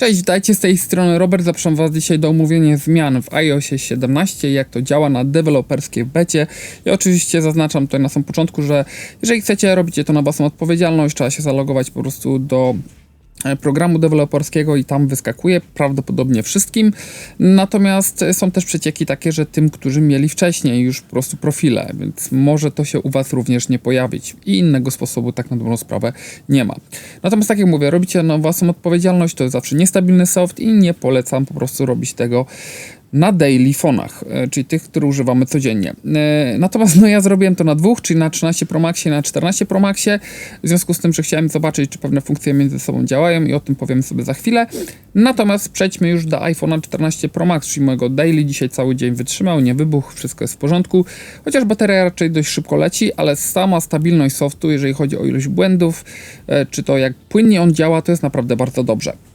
Cześć, witajcie z tej strony Robert. Zapraszam Was dzisiaj do omówienia zmian w iOSie 17, jak to działa na deweloperskiej becie. I oczywiście zaznaczam tutaj na samym początku, że jeżeli chcecie, robicie to na własną odpowiedzialność, trzeba się zalogować po prostu do programu deweloperskiego i tam wyskakuje prawdopodobnie wszystkim. Natomiast są też przecieki takie, że tym, którzy mieli wcześniej już po prostu profile, więc może to się u Was również nie pojawić i innego sposobu tak na dobrą sprawę nie ma. Natomiast tak jak mówię, robicie na własną odpowiedzialność, to jest zawsze niestabilny soft i nie polecam po prostu robić tego na daily fonach, e, czyli tych, które używamy codziennie. E, Natomiast no ja zrobiłem to na dwóch, czyli na 13 Pro Maxie i na 14 Pro Maxie, w związku z tym, że chciałem zobaczyć, czy pewne funkcje między sobą działają i o tym powiem sobie za chwilę. Natomiast przejdźmy już do iPhone'a 14 Pro Max, czyli mojego daily. Dzisiaj cały dzień wytrzymał, nie wybuchł, wszystko jest w porządku. Chociaż bateria raczej dość szybko leci, ale sama stabilność softu, jeżeli chodzi o ilość błędów, e, czy to jak płynnie on działa, to jest naprawdę bardzo dobrze.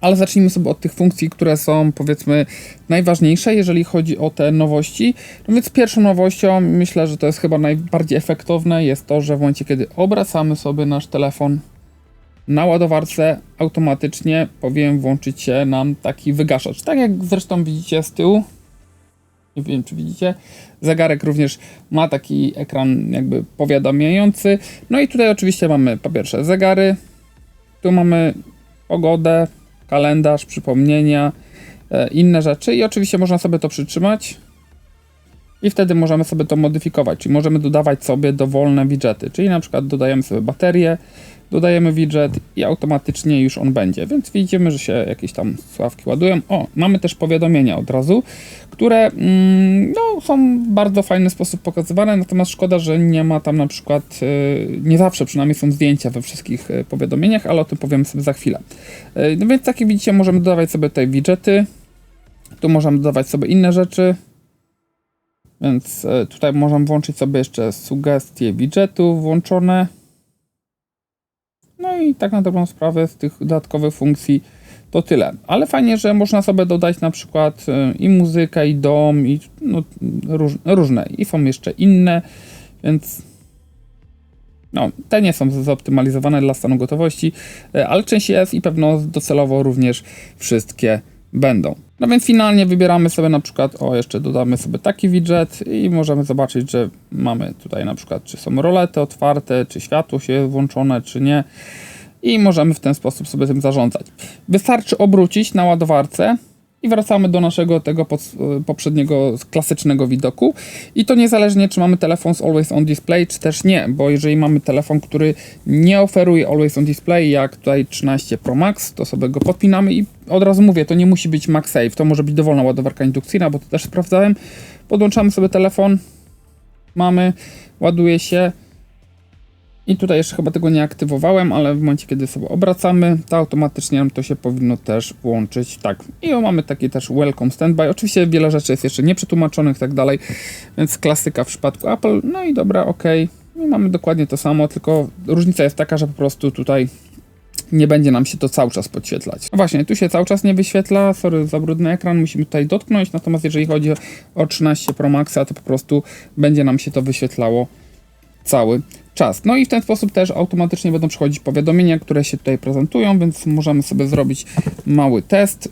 Ale zacznijmy sobie od tych funkcji, które są powiedzmy najważniejsze, jeżeli chodzi o te nowości. No więc pierwszą nowością, myślę, że to jest chyba najbardziej efektowne, jest to, że w momencie, kiedy obracamy sobie nasz telefon na ładowarce, automatycznie powinien włączyć się nam taki wygaszacz. Tak jak zresztą widzicie z tyłu, nie wiem czy widzicie, zegarek również ma taki ekran jakby powiadamiający. No i tutaj oczywiście mamy po pierwsze zegary, tu mamy pogodę, kalendarz, przypomnienia, e, inne rzeczy i oczywiście można sobie to przytrzymać i wtedy możemy sobie to modyfikować, czyli możemy dodawać sobie dowolne widgety, czyli na przykład dodajemy sobie baterię, dodajemy widget i automatycznie już on będzie, więc widzimy, że się jakieś tam sławki ładują. O, mamy też powiadomienia od razu, które mm, no, są w bardzo fajny sposób pokazywane, natomiast szkoda, że nie ma tam na przykład, y, nie zawsze przynajmniej są zdjęcia we wszystkich y, powiadomieniach, ale o tym powiem sobie za chwilę. Y, No więc tak jak widzicie, możemy dodawać sobie tutaj widgety, tu możemy dodawać sobie inne rzeczy, więc tutaj możemy włączyć sobie jeszcze sugestie widgetów włączone. No i tak na dobrą sprawę z tych dodatkowych funkcji to tyle. Ale fajnie, że można sobie dodać na przykład e, i muzykę, i dom, i no, róż, różne. I są jeszcze inne, więc no, te nie są zoptymalizowane dla stanu gotowości, e, ale część jest i pewno docelowo również wszystkie będą. No więc finalnie wybieramy sobie na przykład, o jeszcze dodamy sobie taki widget i możemy zobaczyć, że mamy tutaj na przykład, czy są rolety otwarte, czy światło się włączone, czy nie. I możemy w ten sposób sobie tym zarządzać. Wystarczy obrócić na ładowarce i wracamy do naszego tego pod, poprzedniego klasycznego widoku. I to niezależnie, czy mamy telefon z Always On Display, czy też nie, bo jeżeli mamy telefon, który nie oferuje Always On Display, jak tutaj 13 Pro Max, to sobie go podpinamy i od razu mówię, to nie musi być MagSafe, to może być dowolna ładowarka indukcyjna, bo to też sprawdzałem. Podłączamy sobie telefon, mamy, ładuje się. I tutaj jeszcze chyba tego nie aktywowałem, ale w momencie, kiedy sobie obracamy, to automatycznie nam to się powinno też włączyć. Tak. I o, mamy taki też welcome standby. Oczywiście wiele rzeczy jest jeszcze nieprzetłumaczonych i tak dalej, więc klasyka w przypadku Apple. No i dobra, ok. I mamy dokładnie to samo, tylko różnica jest taka, że po prostu tutaj nie będzie nam się to cały czas podświetlać. Właśnie, tu się cały czas nie wyświetla, sorry za brudny ekran, musimy tutaj dotknąć, natomiast jeżeli chodzi o 13 Pro Maxa, to po prostu będzie nam się to wyświetlało cały czas. No i w ten sposób też automatycznie będą przychodzić powiadomienia, które się tutaj prezentują, więc możemy sobie zrobić mały test.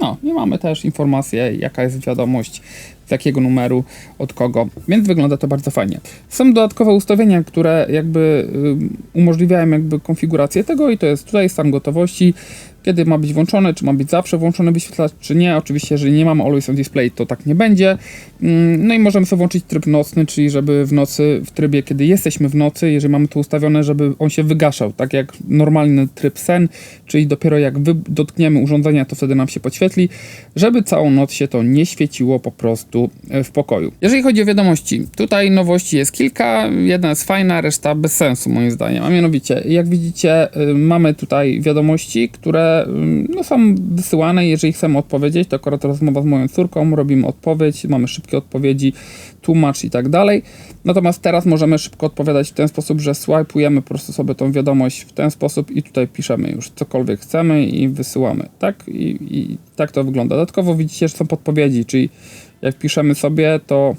No i mamy też informację, jaka jest wiadomość, z jakiego numeru, od kogo, więc wygląda to bardzo fajnie. Są dodatkowe ustawienia, które jakby y, umożliwiają jakby konfigurację tego i to jest tutaj stan gotowości, kiedy ma być włączone, czy ma być zawsze włączony wyświetlacz, czy nie. Oczywiście, jeżeli nie mamy Always on Display, to tak nie będzie. Mm, No i możemy sobie włączyć tryb nocny, czyli żeby w nocy, w trybie, kiedy jesteśmy w nocy, jeżeli mamy to ustawione, żeby on się wygaszał, tak jak normalny tryb sen, czyli dopiero jak dotkniemy urządzenia, to wtedy nam się podświetli, żeby całą noc się to nie świeciło po prostu e, w pokoju. Jeżeli chodzi o wiadomości, tutaj nowości jest kilka, jedna jest fajna, reszta bez sensu moim zdaniem, a mianowicie, jak widzicie, y, mamy tutaj wiadomości, które y, no, są wysyłane, jeżeli chcemy odpowiedzieć, to akurat rozmowa z moją córką, robimy odpowiedź, mamy szybkie odpowiedzi, tłumacz i tak dalej. Natomiast teraz możemy szybko odpowiadać w ten sposób, że swajpujemy po prostu sobie tą wiadomość w ten sposób i tutaj piszemy już cokolwiek chcemy i wysyłamy, tak? I, i tak to wygląda. Dodatkowo widzicie, że są podpowiedzi, czyli jak piszemy sobie, to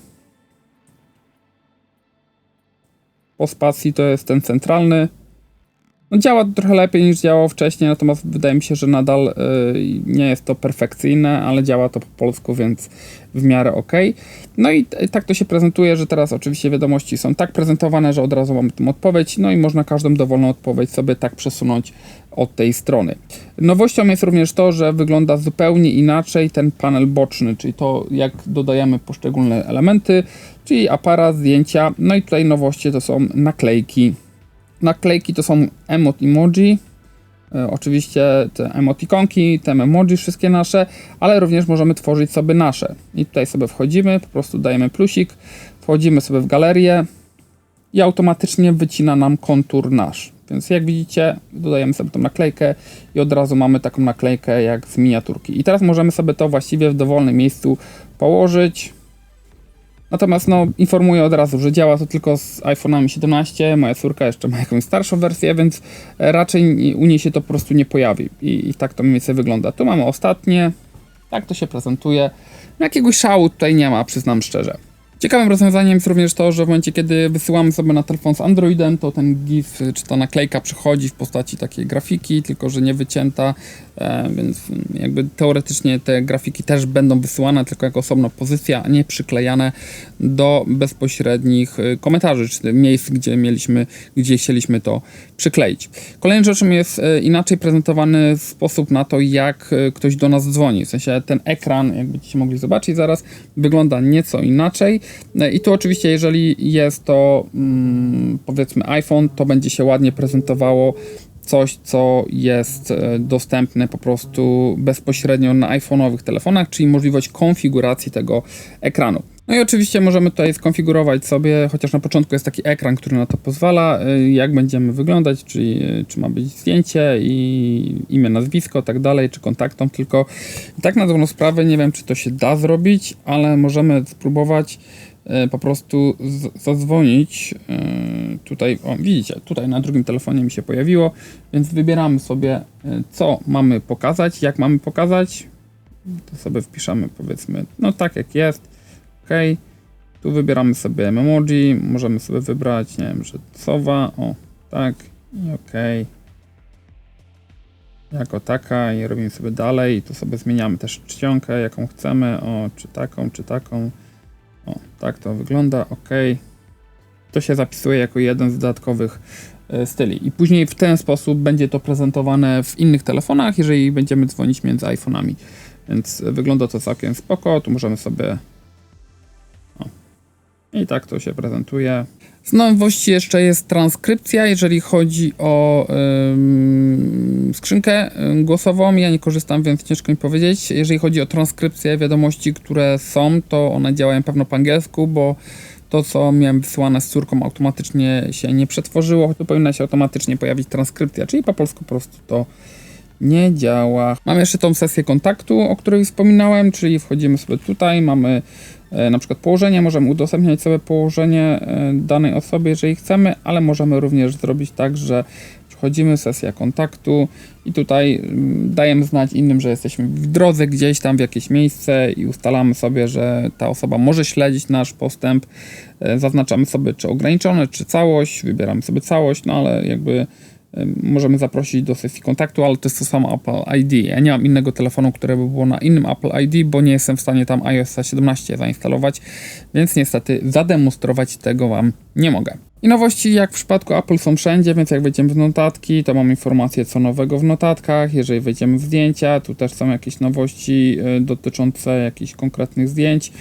po spacji to jest ten centralny, no działa trochę lepiej niż działało wcześniej, natomiast wydaje mi się, że nadal y, nie jest to perfekcyjne, ale działa to po polsku, więc w miarę ok. No i tak to się prezentuje, że teraz oczywiście wiadomości są tak prezentowane, że od razu mamy tą odpowiedź, no i można każdą dowolną odpowiedź sobie tak przesunąć od tej strony. Nowością jest również to, że wygląda zupełnie inaczej ten panel boczny, czyli to jak dodajemy poszczególne elementy, czyli aparat, zdjęcia, no i tutaj nowości to są naklejki. Naklejki to są emot emoji, e, oczywiście te emotikonki, te emoji wszystkie nasze, ale również możemy tworzyć sobie nasze. I tutaj sobie wchodzimy, po prostu dajemy plusik, wchodzimy sobie w galerię i automatycznie wycina nam kontur nasz. Więc jak widzicie, dodajemy sobie tą naklejkę i od razu mamy taką naklejkę jak z miniaturki. I teraz możemy sobie to właściwie w dowolnym miejscu położyć. Natomiast no, informuję od razu, że działa to tylko z iPhone'ami 17. Moja córka jeszcze ma jakąś starszą wersję, więc raczej u niej się to po prostu nie pojawi. I, i tak to mniej więcej wygląda. Tu mamy ostatnie. Tak to się prezentuje. Jakiegoś szału tutaj nie ma, przyznam szczerze. Ciekawym rozwiązaniem jest również to, że w momencie, kiedy wysyłamy sobie na telefon z Androidem, to ten GIF czy ta naklejka przychodzi w postaci takiej grafiki, tylko że nie wycięta, więc jakby teoretycznie te grafiki też będą wysyłane tylko jako osobna pozycja, nie przyklejane do bezpośrednich e, komentarzy, czy miejsc, gdzie mieliśmy, gdzie chcieliśmy to przykleić. Kolejną rzeczą jest e, inaczej prezentowany sposób na to, jak e, ktoś do nas dzwoni. W sensie ten ekran, jak będziecie mogli zobaczyć zaraz, wygląda nieco inaczej. E, I tu oczywiście, jeżeli jest to mm, powiedzmy iPhone, to będzie się ładnie prezentowało coś, co jest e, dostępne po prostu bezpośrednio na iPhone'owych telefonach, czyli możliwość konfiguracji tego ekranu. No i oczywiście możemy tutaj skonfigurować sobie, chociaż na początku jest taki ekran, który na to pozwala, y, jak będziemy wyglądać, czyli y, czy ma być zdjęcie i imię, nazwisko, tak dalej, czy kontaktom, tylko tak na dobrą sprawę nie wiem, czy to się da zrobić, ale możemy spróbować po prostu zadzwonić tutaj, o widzicie, tutaj na drugim telefonie mi się pojawiło, więc wybieramy sobie, y, co mamy pokazać, jak mamy pokazać, to sobie wpiszemy powiedzmy, no tak jak jest, OK. Tu wybieramy sobie emoji, możemy sobie wybrać, nie wiem, że sowa, o, tak, i OK. Jako taka i robimy sobie dalej i tu sobie zmieniamy też czcionkę, jaką chcemy, o, czy taką, czy taką. O, tak to wygląda, OK. To się zapisuje jako jeden z dodatkowych e, styli. I później w ten sposób będzie to prezentowane w innych telefonach, jeżeli będziemy dzwonić między iPhone'ami. Więc wygląda to całkiem spoko. Tu możemy sobie i tak to się prezentuje. Z nowości jeszcze jest transkrypcja, jeżeli chodzi o skrzynkę głosową. Ja nie korzystam, więc ciężko mi powiedzieć. Jeżeli chodzi o transkrypcję wiadomości, które są, to one działają pewno po angielsku, bo to, co miałem wysyłane z córką, automatycznie się nie przetworzyło. Tu powinna się automatycznie pojawić transkrypcja, czyli po polsku po prostu to nie działa. Mamy jeszcze tą sesję kontaktu, o której wspominałem, czyli wchodzimy sobie tutaj, mamy e, na przykład położenie, możemy udostępniać sobie położenie e, danej osoby, jeżeli chcemy, ale możemy również zrobić tak, że wchodzimy, sesja kontaktu i tutaj mm, dajemy znać innym, że jesteśmy w drodze gdzieś tam w jakieś miejsce i ustalamy sobie, że ta osoba może śledzić nasz postęp. E, Zaznaczamy sobie czy ograniczone, czy całość, wybieramy sobie całość, no ale jakby możemy zaprosić do sesji kontaktu, ale to jest to samo Apple ID. Ja nie mam innego telefonu, które by było na innym Apple ID, bo nie jestem w stanie tam iOS 17 zainstalować, więc niestety zademonstrować tego Wam nie mogę. I nowości jak w przypadku Apple są wszędzie, więc jak wejdziemy w notatki, to mam informacje co nowego w notatkach. Jeżeli wejdziemy w zdjęcia, tu też są jakieś nowości y, dotyczące jakichś konkretnych zdjęć.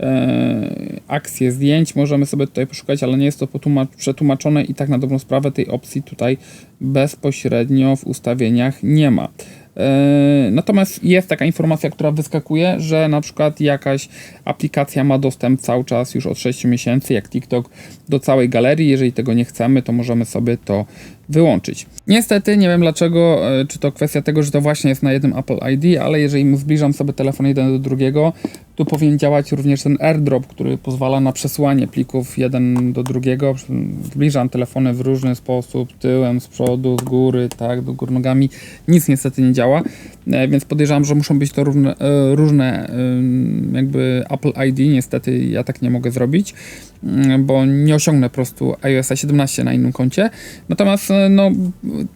E, akcje zdjęć możemy sobie tutaj poszukać, ale nie jest to przetłumaczone i tak na dobrą sprawę tej opcji tutaj bezpośrednio w ustawieniach nie ma. E, Natomiast jest taka informacja, która wyskakuje, że na przykład jakaś aplikacja ma dostęp cały czas już od 6 miesięcy, jak TikTok, do całej galerii. Jeżeli tego nie chcemy, to możemy sobie to wyłączyć. Niestety, nie wiem dlaczego, e, czy to kwestia tego, że to właśnie jest na jednym Apple ID, ale jeżeli zbliżam sobie telefon jeden do drugiego, tu powinien działać również ten AirDrop, który pozwala na przesyłanie plików jeden do drugiego. Zbliżam telefony w różny sposób, tyłem, z przodu, z góry, tak, do góry nogami. Nic niestety nie działa, e, więc podejrzewam, że muszą być to różne, e, różne e, jakby Apple ID. Niestety ja tak nie mogę zrobić. Mm, bo nie osiągnę po prostu iOS 17 na innym koncie. Natomiast e, no,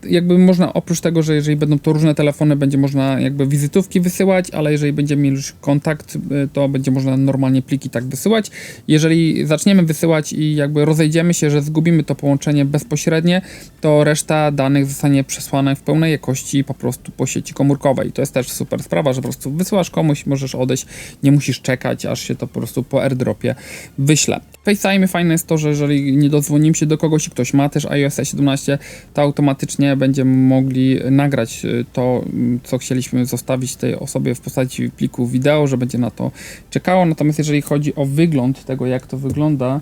jakby można oprócz tego, że jeżeli będą to różne telefony, będzie można jakby wizytówki wysyłać, ale jeżeli będziemy mieli już kontakt, e, to będzie można normalnie pliki tak wysyłać. Jeżeli zaczniemy wysyłać i jakby rozejdziemy się, że zgubimy to połączenie bezpośrednie, to reszta danych zostanie przesłana w pełnej jakości po prostu po sieci komórkowej. To jest też super sprawa, że po prostu wysyłasz komuś, możesz odejść, nie musisz czekać, aż się to po prostu po airdropie wyśle. FaceTime fajne jest to, że jeżeli nie dodzwonimy się do kogoś i ktoś ma też iOS 17, to automatycznie będziemy mogli nagrać y, to, mm, co chcieliśmy zostawić tej osobie w postaci pliku wideo, że będzie na to czekało. Natomiast jeżeli chodzi o wygląd tego, jak to wygląda,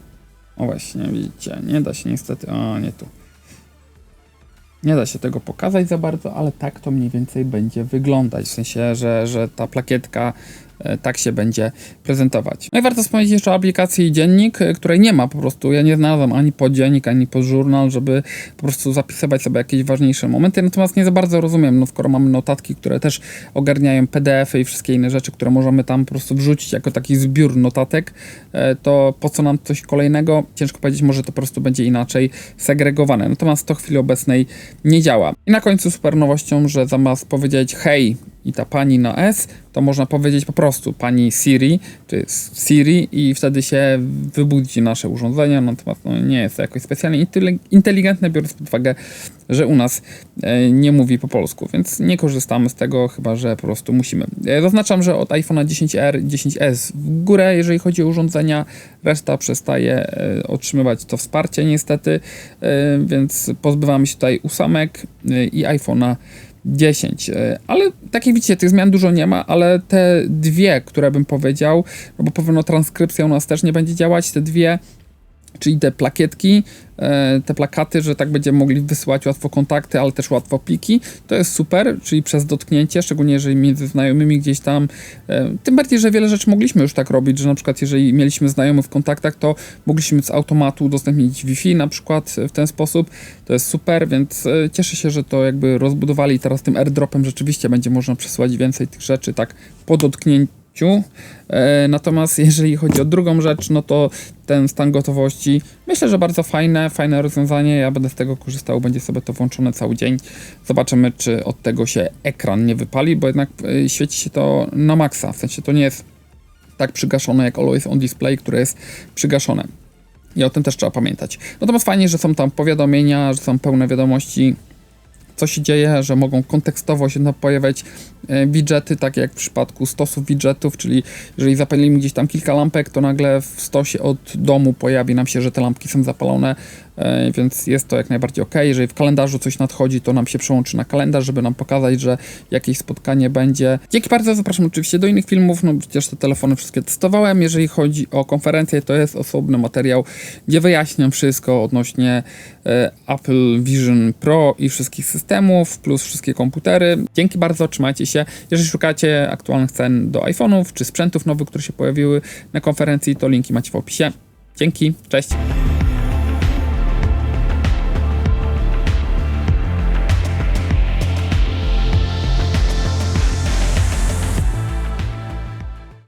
o właśnie, widzicie, nie da się niestety, o nie tu. Nie da się tego pokazać za bardzo, ale tak to mniej więcej będzie wyglądać. W sensie, że, że ta plakietka tak się będzie prezentować. No i warto wspomnieć jeszcze o aplikacji Dziennik, e, której nie ma po prostu. Ja nie znalazłem ani pod dziennik, ani pod żurnal, żeby po prostu zapisywać sobie jakieś ważniejsze momenty. Natomiast nie za bardzo rozumiem, no skoro mamy notatki, które też ogarniają PDF-y i wszystkie inne rzeczy, które możemy tam po prostu wrzucić jako taki zbiór notatek, e, to po co nam coś kolejnego? Ciężko powiedzieć, może to po prostu będzie inaczej segregowane. Natomiast to w chwili obecnej nie działa. I na końcu super nowością, że zamiast powiedzieć hej i ta pani na S, to można powiedzieć po prostu pani Siri, czy Siri i wtedy się wybudzi nasze urządzenie, natomiast no, nie jest to jakoś specjalnie inteligentne, biorąc pod uwagę, że u nas e, nie mówi po polsku, więc nie korzystamy z tego, chyba że po prostu musimy. E, zaznaczam, że od iPhone'a 10R, 10S w górę, jeżeli chodzi o urządzenia, reszta przestaje e, otrzymywać to wsparcie niestety, więc pozbywamy się tutaj ósemek e, i iPhone'a 10. e, Ale tak jak widzicie, tych zmian dużo nie ma, ale te dwie, które bym powiedział, no bo pewno transkrypcja u nas też nie będzie działać, te dwie, czyli te plakietki, e, te plakaty, że tak będziemy mogli wysyłać łatwo kontakty, ale też łatwo pliki, to jest super, czyli przez dotknięcie, szczególnie jeżeli między znajomymi gdzieś tam, e, tym bardziej, że wiele rzeczy mogliśmy już tak robić, że na przykład jeżeli mieliśmy znajomych w kontaktach, to mogliśmy z automatu udostępnić Wi-Fi na przykład w ten sposób, to jest super, więc e, cieszę się, że to jakby rozbudowali teraz tym airdropem rzeczywiście będzie można przesyłać więcej tych rzeczy tak po dotknięciu. E, Natomiast jeżeli chodzi o drugą rzecz, no to ten stan gotowości myślę, że bardzo fajne, fajne rozwiązanie. Ja będę z tego korzystał, będzie sobie to włączone cały dzień. Zobaczymy, czy od tego się ekran nie wypali, bo jednak e, świeci się to na maksa. W sensie to nie jest tak przygaszone jak Always on Display, które jest przygaszone. I o tym też trzeba pamiętać. Natomiast fajnie, że są tam powiadomienia, że są pełne wiadomości, co się dzieje, że mogą kontekstowo się pojawiać e, widgety, tak jak w przypadku stosów widgetów, czyli jeżeli zapalimy gdzieś tam kilka lampek, to nagle w stosie od domu pojawi nam się, że te lampki są zapalone, więc jest to jak najbardziej ok. Jeżeli w kalendarzu coś nadchodzi, to nam się przełączy na kalendarz, żeby nam pokazać, że jakieś spotkanie będzie. Dzięki bardzo, zapraszam oczywiście do innych filmów, no przecież te telefony wszystkie testowałem. Jeżeli chodzi o konferencję, to jest osobny materiał, gdzie wyjaśniam wszystko odnośnie e, Apple Vision Pro i wszystkich systemów, plus wszystkie komputery. Dzięki bardzo, trzymajcie się. Jeżeli szukacie aktualnych cen do iPhone'ów czy sprzętów nowych, które się pojawiły na konferencji, to linki macie w opisie. Dzięki, cześć.